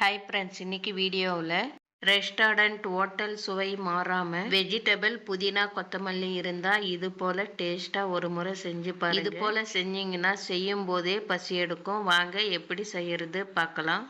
Hi friends இன்னைக்கு வீடியோவில் restaurant hotel சுவை மாறாமல் வெஜிடபிள் புதினா கொத்தமல்லி இருந்தால் இது போல் டேஸ்ட்டாக ஒரு முறை செஞ்சு பாருங்க. இது போல் செஞ்சிங்கன்னா செய்யும் போதே பசி எடுக்கும். வாங்க எப்படி செய்யறது பார்க்கலாம்.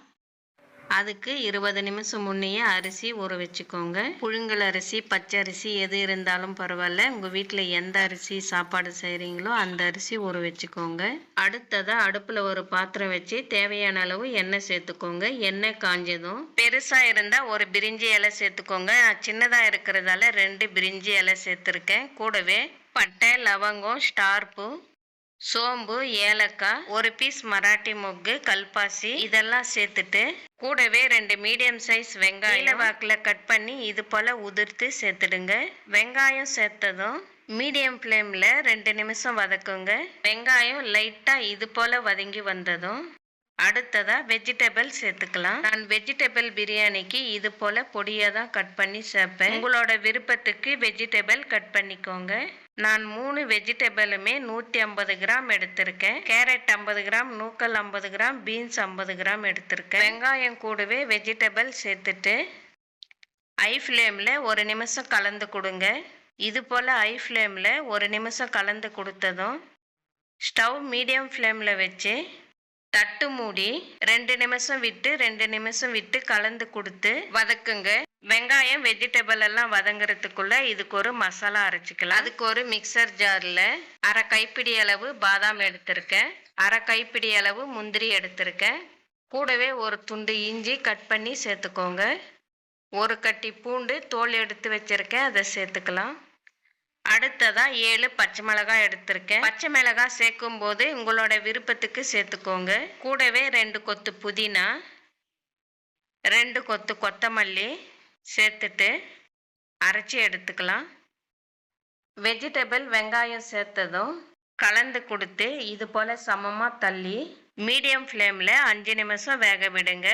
அதுக்கு இருபது நிமிஷம் முன்னையே அரிசி ஊற வச்சுக்கோங்க. புழுங்கல் அரிசி பச்சை அரிசி எது இருந்தாலும் பரவாயில்ல. உங்கள் வீட்டில் எந்த அரிசி சாப்பாடு செய்கிறீங்களோ அந்த அரிசி ஊற வச்சுக்கோங்க. அடுத்ததாக அடுப்பில் ஒரு பாத்திரம் வச்சு தேவையான அளவு எண்ணெய் சேர்த்துக்கோங்க. எண்ணெய் காஞ்சதும் பெருசாக இருந்தால் ஒரு பிரிஞ்சி இலை சேர்த்துக்கோங்க. நான் சின்னதாக இருக்கிறதால ரெண்டு பிரிஞ்சி இலை சேர்த்துருக்கேன். கூடவே பட்டை லவங்கம் ஸ்டார்ப்பு சோம்பு ஏலக்காய் ஒரு பீஸ் மராட்டி மொக்கு கல்பாசி இதெல்லாம் சேர்த்துட்டு கூடவே ரெண்டு மீடியம் சைஸ் வெங்காயம். வாக்கில் கட் பண்ணி இது போல் உதிர்த்து சேர்த்துடுங்க. வெங்காயம் சேர்த்ததும் மீடியம் ஃப்ளேமில் ரெண்டு நிமிஷம் வதக்குங்க. வெங்காயம் லைட்டாக இது போல் வதங்கி வந்ததும் அடுத்ததாக வெஜிடபிள் சேர்த்துக்கலாம். நான் வெஜிடபிள் பிரியாணிக்கு இது போல் பொடியாக தான் கட் பண்ணி சேர்ப்பேன். உங்களோட விருப்பத்துக்கு வெஜிடபிள் கட் பண்ணிக்கோங்க. நான் மூணு வெஜிடபிளுமே நூற்றி ஐம்பது கிராம் எடுத்திருக்கேன். கேரட் ஐம்பது கிராம் நூக்கல் ஐம்பது கிராம் பீன்ஸ் ஐம்பது கிராம் எடுத்திருக்கேன். வெங்காயம் கூடவே வெஜிடபிள் சேர்த்துட்டு ஐ ஃப்ளேமில் ஒரு நிமிஷம் கலந்து கொடுங்க. இது போல் ஐ ஃப்ளேமில் ஒரு நிமிஷம் கலந்து கொடுத்ததும் ஸ்டவ் மீடியம் ஃப்ளேமில் வச்சு தட்டு மூடி ரெண்டு நிமிஷம் விட்டு ரெண்டு நிமிஷம் விட்டு கலந்து கொடுத்து வதக்குங்க. வெங்காயம் வெஜிடபிள் எல்லாம் வதங்குறதுக்குள்ள இதுக்கு ஒரு மசாலா அரைச்சிக்கலாம். அதுக்கு ஒரு மிக்சர் ஜாரில் அரை கைப்பிடி அளவு பாதாம் எடுத்திருக்கேன். அரை கைப்பிடி அளவு முந்திரி எடுத்திருக்கேன். கூடவே ஒரு துண்டு இஞ்சி கட் பண்ணி சேர்த்துக்கோங்க. ஒரு கட்டி பூண்டு தோல் எடுத்து வச்சிருக்கேன். அதை சேர்த்துக்கலாம். அடுத்ததா ஏழு பச்சை மிளகாய் எடுத்திருக்கேன். பச்சை மிளகாய் சேர்க்கும் போது உங்களோட விருப்பத்துக்கு சேர்த்துக்கோங்க. கூடவே ரெண்டு கொத்து புதினா ரெண்டு கொத்து கொத்தமல்லி சேர்த்துட்டு அரைச்சி எடுத்துக்கலாம். வெஜிடபிள் வெங்காயம் சேர்த்ததும் கலந்து கொடுத்து இது போல் சமமாக தள்ளி மீடியம் ஃப்ளேமில் அஞ்சு நிமிஷம் வேக விடுங்க.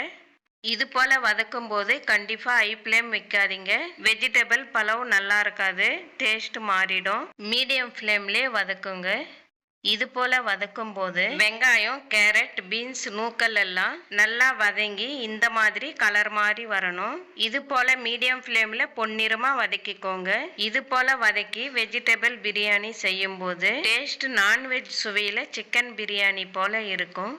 இது போல் வதக்கும் போது கண்டிப்பாக ஐ ஃப்ளேம் வைக்காதீங்க. வெஜிடபிள் பலவும் நல்லா இருக்காது. டேஸ்ட் மாறிடும். மீடியம் ஃப்ளேம்லேயே வதக்குங்க. இது போல் வதக்கும் போது வெங்காயம் கேரட் பீன்ஸ் நூக்கல் எல்லாம் நல்லா வதங்கி இந்த மாதிரி கலர் மாதிரி வரணும். இது போல் மீடியம் ஃப்ளேமில் பொன்னிறமாக வதக்கிக்கோங்க. இது போல் வதக்கி வெஜிடபிள் பிரியாணி செய்யும் போது டேஸ்ட் நான்வெஜ் சுவையில் சிக்கன் பிரியாணி போல் இருக்கும்.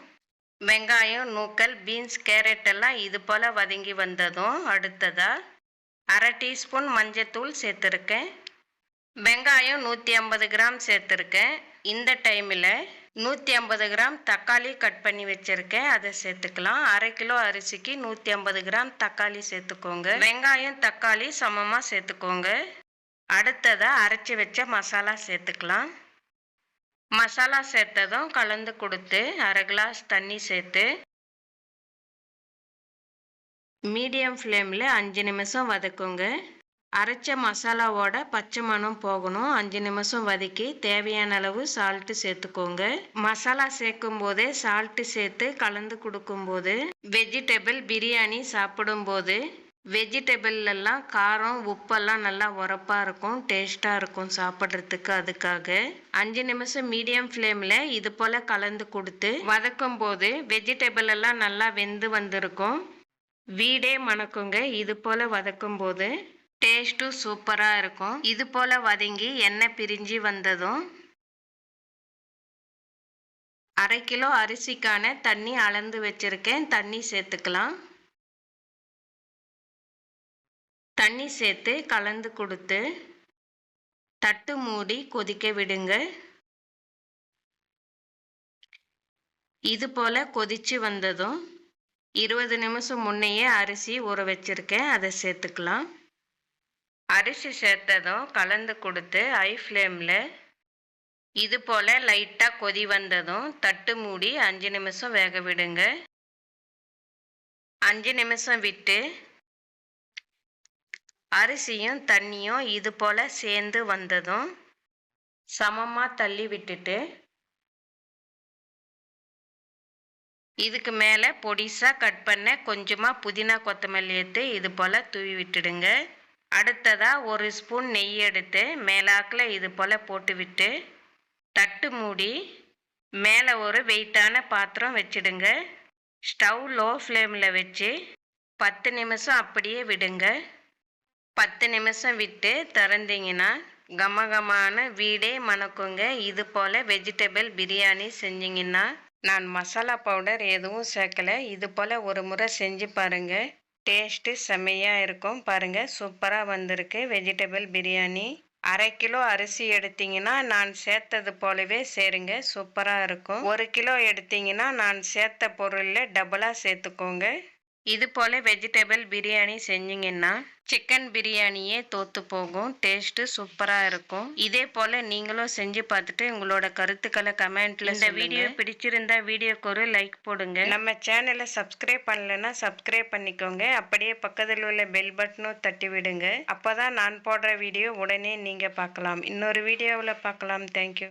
வெங்காயம் நூக்கல் பீன்ஸ் கேரட் எல்லாம் இது போல் வதங்கி வந்ததும் அடுத்ததாக அரை டீஸ்பூன் மஞ்சத்தூள் சேர்த்துருக்கேன். வெங்காயம் நூற்றி ஐம்பது கிராம் சேர்த்துருக்கேன். இந்த டைமில் நூற்றி ஐம்பது கிராம் தக்காளி கட் பண்ணி வச்சுருக்கேன். அதை சேர்த்துக்கலாம். அரை கிலோ அரிசிக்கு நூற்றி ஐம்பது கிராம் தக்காளி சேர்த்துக்கோங்க. வெங்காயம் தக்காளி சமமாக சேர்த்துக்கோங்க. அடுத்ததாக அரைச்சி வச்ச மசாலா சேர்த்துக்கலாம். மசாலா சேர்த்ததும் கலந்து கொடுத்து அரை கிளாஸ் தண்ணி சேர்த்து மீடியம் ஃப்ளேமில் அஞ்சு நிமிஷம் வதக்குங்க. அரைச்ச மசாலாவோட பச்சை மணம் போகணும். அஞ்சு நிமிஷம் வதக்கி தேவையான அளவு சால்ட்டு சேர்த்துக்கோங்க. மசாலா சேர்க்கும் போதே சால்ட்டு சேர்த்து கலந்து கொடுக்கும்போது வெஜிடபிள் பிரியாணி சாப்பிடும்போது வெஜிடபிள்லாம் காரம் உப்பெல்லாம் நல்லா உரப்பாக இருக்கும் டேஸ்ட்டாக இருக்கும் சாப்பிட்றதுக்கு அதுக்காக. அஞ்சு நிமிஷம் மீடியம் ஃப்ளேமில் இது போல் கலந்து கொடுத்து வதக்கும் போது வெஜிடபிள் எல்லாம் நல்லா வெந்து வந்திருக்கும். வீடே மணக்குங்க. இது போல் வதக்கும் போது டேஸ்ட்டும் சூப்பராக இருக்கும். இது போல் வதங்கி எண்ணெய் பிரிஞ்சு வந்ததும் அரை கிலோ அரிசிக்கான தண்ணி அளந்து வச்சுருக்கேன். தண்ணி சேர்த்துக்கலாம். தண்ணி சேர்த்து கலந்து கொடுத்து தட்டு மூடி கொதிக்க விடுங்க இது போல் கொதிச்சு வந்ததும் இருபது நிமிஷம் முன்னையே அரிசி ஊற வச்சிருக்கேன். அதை சேர்த்துக்கலாம். அரிசி சேர்த்ததும் கலந்து கொடுத்து ஐ ஃப்ளேமில் இது போல் லைட்டாக கொதி வந்ததும் தட்டு மூடி அஞ்சு நிமிஷம் வேக விடுங்க அஞ்சு நிமிஷம் விட்டு அரிசியும் தண்ணியும் இது போல் சேர்ந்து வந்ததும் சமமாக தள்ளி விட்டுட்டு இதுக்கு மேலே பொடிசாக கட் பண்ண கொஞ்சமாக புதினா கொத்தமல்லி எடுத்து இது போல் தூவி விட்டுடுங்க. அடுத்ததாக ஒரு ஸ்பூன் நெய் எடுத்து மேலாக்கில் இது போல் போட்டுவிட்டு தட்டு மூடி மேலே ஒரு வெயிட்டான பாத்திரம் வச்சிடுங்க. ஸ்டவ் லோ ஃப்ளேமில் வச்சு பத்து நிமிஷம் அப்படியே விடுங்க. பத்து நிமிஷம் விட்டு திறந்தீங்கன்னா கமகமான வீடே மணக்குங்க. இது போல் வெஜிடபிள் பிரியாணி செஞ்சீங்கன்னா நான் மசாலா பவுடர் எதுவும் சேர்க்கல. இது போல் ஒரு முறை செஞ்சு பாருங்கள் டேஸ்ட்டு செம்மையாக இருக்கும். பாருங்கள் சூப்பராக வந்திருக்கு வெஜிடபிள் பிரியாணி. அரை கிலோ அரிசி எடுத்தீங்கன்னா நான் சேர்த்தது போலவே சேருங்க. சூப்பராக இருக்கும். ஒரு கிலோ எடுத்தீங்கன்னா நான் சேர்த்த பொருளில் டபுளாக சேர்த்துக்கோங்க. இது போல் வெஜிடபிள் பிரியாணி செஞ்சீங்கன்னா சிக்கன் பிரியாணியே தோத்து போகும். டேஸ்ட்டு சூப்பராக இருக்கும். இதே போல் நீங்களும் செஞ்சு பார்த்துட்டு உங்களோட கருத்துக்களை கமெண்ட்ல இந்த வீடியோ பிடிச்சிருந்தா வீடியோக்கு ஒரு லைக் போடுங்க. நம்ம சேனலை சப்ஸ்கிரைப் பண்ணலைன்னா சப்ஸ்கிரைப் பண்ணிக்கோங்க. அப்படியே பக்கத்தில் உள்ள பெல் பட்டனும் தட்டி விடுங்க. அப்போ தான் நான் போடுற வீடியோ உடனே நீங்கள் பார்க்கலாம். இன்னொரு வீடியோவில் பார்க்கலாம். தேங்க்யூ